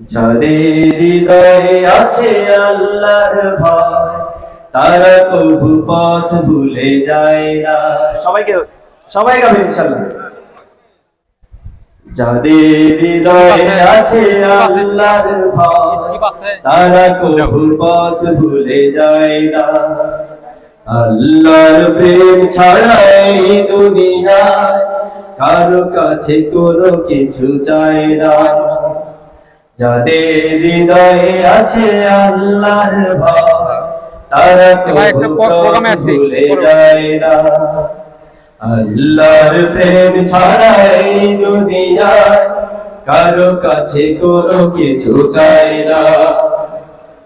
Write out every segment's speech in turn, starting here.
যাদের হৃদয়ে আছে আল্লাহর ভয় তারা কবু পথ ভুলে যায় না। সবাইকে সবাই গাবে ইনশাআল্লাহ। যাদের হৃদয়ে আছে আল্লাহর ভয় তারা কবু পথ ভুলে যায় না। আল্লাহর প্রেম ছাড়া এই দুনিয়ায় কারও কাছে কোনো কিছু চায় না। যাদের হৃদয়ে আছে আল্লাহর ভয় তারা। ভুলে যায় না আল্লাহর প্রেম ছাড়া এই দুনিয়ায় কারও কাছে কোনো কিছু চায় না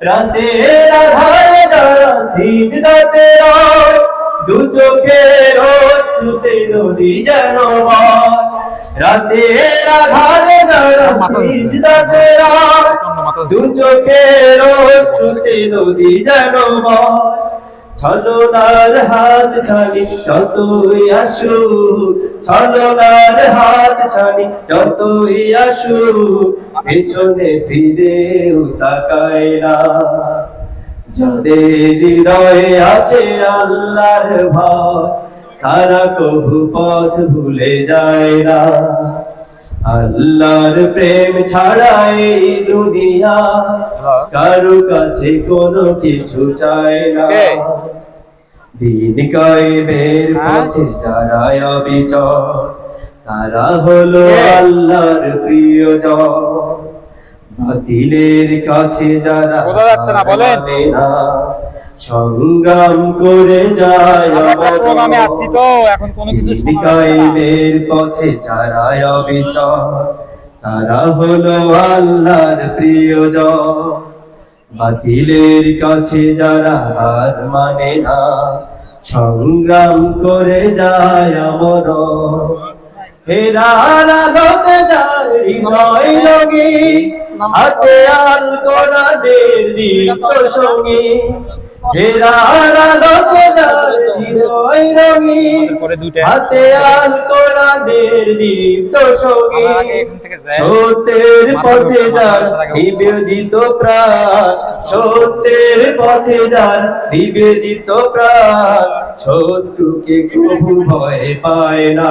রাতের আধারে সিজদাতে রয়, দু চোখের অশ্রুতে নদী যেন বয়। রাতের আধারে রয়, দু চোখের অশ্রুতে নদী যেন। ছলনার হাত ছানি যতই আসু ছলনার হাত ছানি যতই আসু পেছনে ফিরেও তাকায় যাদের হৃদয়ে আছে আল্লাহর ভয় তারা কবু পথ ভুলে যায় না। আল্লাহর প্রেম ছাড়া এই দুনিয়া কারও কাছে কোনো কিছু চায় না। দিন কায়েমের হ্যাঁ? পথে যারা অবিচল তারা হলো? আল্লাহর প্রিয়জন। বাতিলের কাছে যারা বোঝা যাচ্ছে না, বলেন। সংগ্রাম করে যায়। প্রোগ্রামে আসছি তো এখন কোনো কিছু। কায়েমের পথে যারা অবিচল তারা হলো আল্লাহর প্রিয়জন বাতিলের কাছে যারা হার মানে না সংগ্রাম করে যায় আমর হেরার আলোতে যায় হৃদয় রঙে হাতে আল কোরআনের দীপ্ত সঙ্গী। হেরার যায় হৃদয় রঙে। হাতে আল কোরআনের দীপ্ত সঙ্গী। সত্যের পথে যার নিবেদিত প্রাণ। সত্যের পথে যার নিবেদিত প্রাণ। শত্রুকে কবু ভয় পায় না।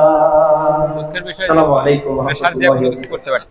দুঃখের বিষয় প্রেশার দিয়ে কোনো কিছু করতে পারছি।